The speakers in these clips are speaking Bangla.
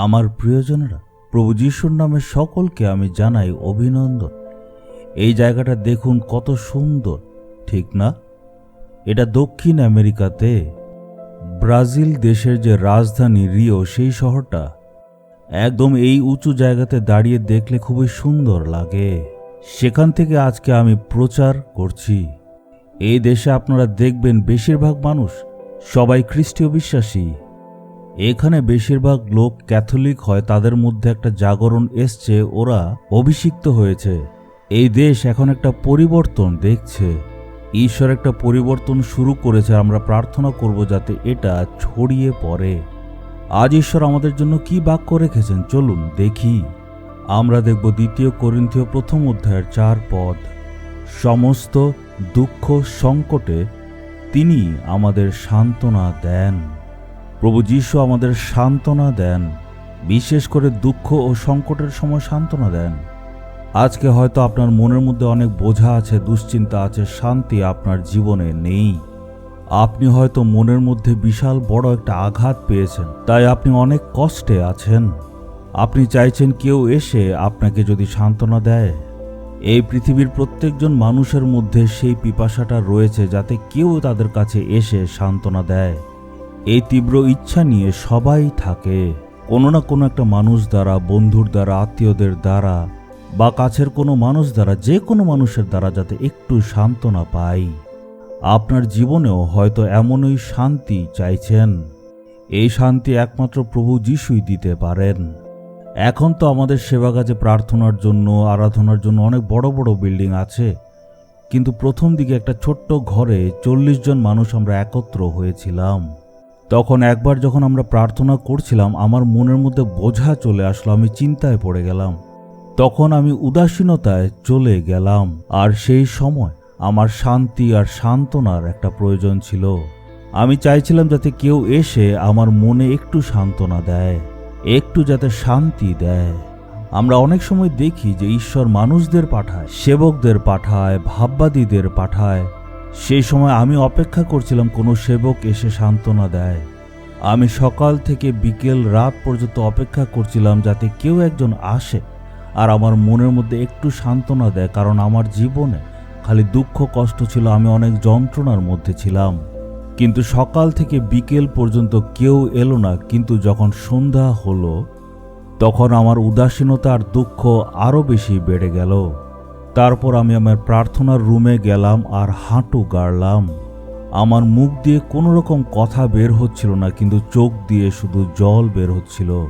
আমার প্রিয়জনেরা, প্রভু যিশুর নামে সকলকে আমি জানাই অভিনন্দন। এই জায়গাটা দেখুন কত সুন্দর, ঠিক না? এটা দক্ষিণ আমেরিকাতে, ব্রাজিল দেশের যে রাজধানী রিও, সেই শহরটা। একদম এই উঁচু জায়গাতে দাঁড়িয়ে দেখলে খুবই সুন্দর লাগে। সেখান থেকে আজকে আমি প্রচার করছি। এই দেশে আপনারা দেখবেন বেশিরভাগ মানুষ সবাই খ্রিস্টীয় বিশ্বাসী। এখানে বেশিরভাগ লোক ক্যাথলিক হয় তাদের মধ্যে একটা জাগরণ এসছে, ওরা অভিষিক্ত হয়েছে। এই দেশ এখন একটা পরিবর্তন, দেখছে। ঈশ্বর একটা পরিবর্তন শুরু করেছে, আমরা প্রার্থনা করব যাতে এটা ছড়িয়ে পড়ে। আজ ঈশ্বর আমাদের জন্য কি বাক্য রেখেছেন? চলুন দেখি। আমরা দেখব দ্বিতীয় করিন্থীয় প্রথম অধ্যায়ের চার পদ। সমস্ত দুঃখ সংকটে তিনি আমাদের সান্ত্বনা দেন। প্রভু যীশু আমাদের সান্ত্বনা দেন, বিশেষ করে দুঃখ ও সংকটের সময় সান্ত্বনা দেন। আজকে হয়তো আপনার মনের মধ্যে অনেক বোঝা আছে, দুশ্চিন্তা আছে, শান্তি আপনার জীবনে নেই। আপনি হয়তো মনের মধ্যে বিশাল বড় একটা আঘাত পেয়েছেন, তাই আপনি অনেক কষ্টে আছেন। আপনি চাইছেন কেউ এসে আপনাকে যদি সান্ত্বনা দেয়। এই পৃথিবীর প্রত্যেকজন মানুষের মধ্যে সেই পিপাসাটা রয়েছে, যাতে কেউ তাদের কাছে এসে সান্ত্বনা দেয়। এই তীব্র ইচ্ছা নিয়ে সবাই থাকে। কোনো না কোনো একটা মানুষ দ্বারা, বন্ধুর দ্বারা, আত্মীয়দের দ্বারা, বা কাছের কোনো মানুষ দ্বারা, যে কোনো মানুষের দ্বারা যাতে একটু সান্ত্বনা পাই। আপনার জীবনেও হয়তো এমনই শান্তি চাইছেন। এই শান্তি একমাত্র প্রভু যিশুই দিতে পারেন। এখন তো আমাদের সেবা কাজে প্রার্থনার জন্য, আরাধনার জন্য অনেক বড় বড় বিল্ডিং আছে। কিন্তু প্রথম দিকে একটা ছোট্ট ঘরে চল্লিশ জন মানুষ আমরা একত্র হয়েছিলাম। তখন একবার যখন আমরা প্রার্থনা করছিলাম, আমার মনের মধ্যে বোঝা চলে আসলো, আমি চিন্তায় পড়ে গেলাম। তখন আমি উদাসীনতায় চলে গেলাম। আর সেই সময় আমার শান্তি আর সান্ত্বনার একটা প্রয়োজন ছিল। আমি চাইছিলাম যাতে কেউ এসে আমার মনে একটু সান্ত্বনা দেয়, একটু যাতে শান্তি দেয়। আমরা অনেক সময় দেখি যে ঈশ্বর মানুষদের পাঠায়, সেবকদের পাঠায়, ভাববাদীদের পাঠায় সেই সময় আমি অপেক্ষা করছিলাম কোনো সেবক এসে সান্ত্বনা দেয়। আমি সকাল থেকে বিকেল রাত পর্যন্ত অপেক্ষা করছিলাম যাতে কেউ একজন আসে আর আমার মনের মধ্যে একটু সান্ত্বনা দেয়, কারণ আমার জীবনে খালি দুঃখ কষ্ট ছিল, আমি অনেক যন্ত্রণার মধ্যে ছিলাম। কিন্তু সকাল থেকে বিকেল পর্যন্ত কেউ এলো না, কিন্তু যখন সন্ধ্যা হলো, তখন আমার উদাসীনতা আর দুঃখ আরও বেশি বেড়ে গেল। তারপর আমি আমার প্রার্থনার রুমে গেলাম আর হাঁটু গাড়লাম। আমার মুখ দিয়ে কোনো রকম কথা বের হচ্ছিল না, কিন্তু চোখ দিয়ে শুধু জল বের হচ্ছিল।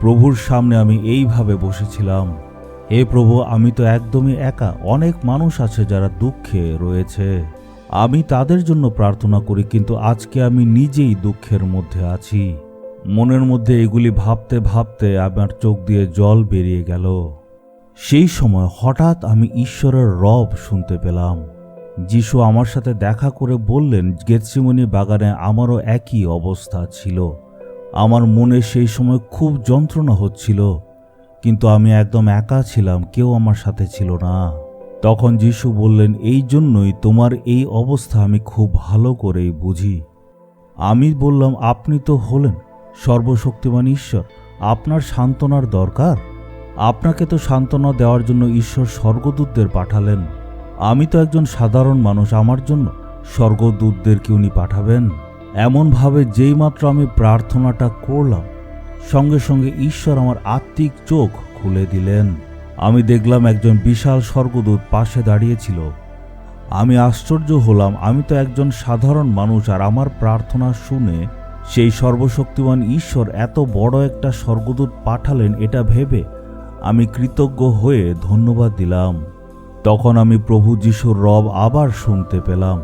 প্রভুর সামনে আমি এইভাবে বসেছিলাম। হে প্রভু, আমি তো একদমই একা। অনেক মানুষ আছে যারা দুঃখে রয়েছে। আমি তাদের জন্য প্রার্থনা করি, কিন্তু আজকে আমি নিজেই দুঃখের মধ্যে আছি। মনের মধ্যে এগুলি ভাবতে ভাবতে আমার চোখ দিয়ে জল বেরিয়ে গেল। সেই সময় হঠাৎ আমি ঈশ্বরের রব শুনতে পেলাম। যিশু আমার সাথে দেখা করে বললেন, গেতসিমনি বাগানে আমারও একই অবস্থা ছিল। আমার মনে সেই সময় খুব যন্ত্রণা হচ্ছিল। কিন্তু আমি একদম একা ছিলাম, কেউ আমার সাথে ছিল না। তখন যিশু বললেন, এই জন্যই তোমার এই অবস্থা আমি খুব ভালো করেই বুঝি। আমি বললাম, আপনি তো হলেন সর্বশক্তিমান ঈশ্বর। আপনার সান্ত্বনার দরকার? আপনাকে তো সান্ত্বনা দেওয়ার জন্য ঈশ্বর স্বর্গদূতদের পাঠালেন। আমি তো একজন সাধারণ মানুষ আমার জন্য। স্বর্গদূতদেরকে উনি পাঠাবেন। এমনভাবে যেইমাত্র আমি প্রার্থনাটা করলাম, সঙ্গে সঙ্গে ঈশ্বর আমার আত্মিক চোখ খুলে দিলেন। আমি দেখলাম একজন বিশাল স্বর্গদূত পাশে দাঁড়িয়েছিল। আমি আশ্চর্য হলাম, আমি তো একজন সাধারণ মানুষ আর আমার প্রার্থনা শুনে সেই সর্বশক্তিমান ঈশ্বর এত বড় একটা স্বর্গদূত পাঠালেন এটা ভেবে আমি কৃতজ্ঞ হয়ে ধন্যবাদ দিলাম। তখন আমি প্রভু যিশুর রব আবার শুনতে পেলাম।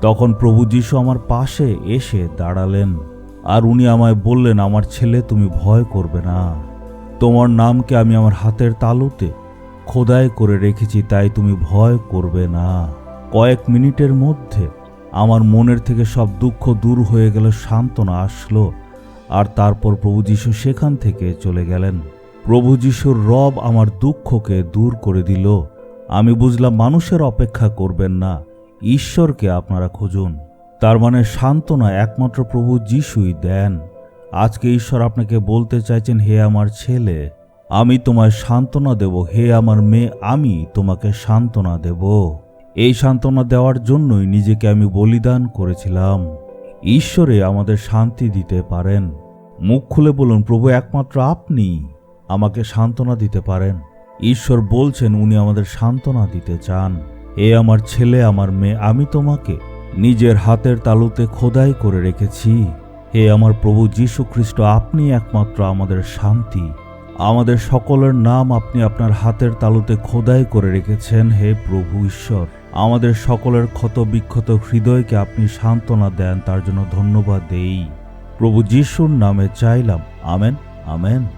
তখন প্রভু যিশু আমার পাশে এসে দাঁড়ালেন আর উনি আমায় বললেন, আমার ছেলে, তুমি ভয় করবে না। তোমার নামকে আমি আমার হাতের তালুতে খোদাই করে রেখেছি, তাই তুমি ভয় করবে না। কয়েক মিনিটের মধ্যে আমার মনের থেকে সব দুঃখ দূর হয়ে গেল, সান্ত্বনা আসলো আর তারপর প্রভু যিশু সেখান থেকে চলে গেলেন। প্রভু যিশুর রব আমার দুঃখকে দূর করে দিল। আমি বুঝলাম মানুষের অপেক্ষা করবেন না, ঈশ্বরকে আপনারা খুঁজুন। তার মানে সান্ত্বনা একমাত্র প্রভু যিশুই দেন। আজকে ঈশ্বর আপনাকে বলতে চাইছেন, হে আমার ছেলে, আমি তোমায় সান্ত্বনা দেব। হে আমার মেয়ে, আমি তোমাকে সান্ত্বনা দেব। এই সান্ত্বনা দেওয়ার জন্যই নিজেকে আমি বলিদান করেছিলাম। ঈশ্বরে আমাদের শান্তি দিতে পারেন। মুখ খুলে বলুন, প্রভু, একমাত্র আপনি আমাকে সান্ত্বনা দিতে পারেন। ঈশ্বর বলছেন, উনি আমাদের সান্ত্বনা দিতে চান। এ আমার ছেলে, আমার মেয়ে, আমি তোমাকে নিজের হাতের তালুতে খোদাই করে রেখেছি। হে আমার প্রভু যীশু খ্রিস্ট, আপনি একমাত্র আমাদের শান্তি। আমাদের সকলের নাম আপনি আপনার হাতের তালুতে খোদাই করে রেখেছেন, হে প্রভু ঈশ্বর। আমাদের সকলের ক্ষত বিক্ষত হৃদয়কে আপনি সান্ত্বনা দেন, তার জন্য ধন্যবাদ দেই। প্রভু যিশুর নামে চাইলাম। Amen amen.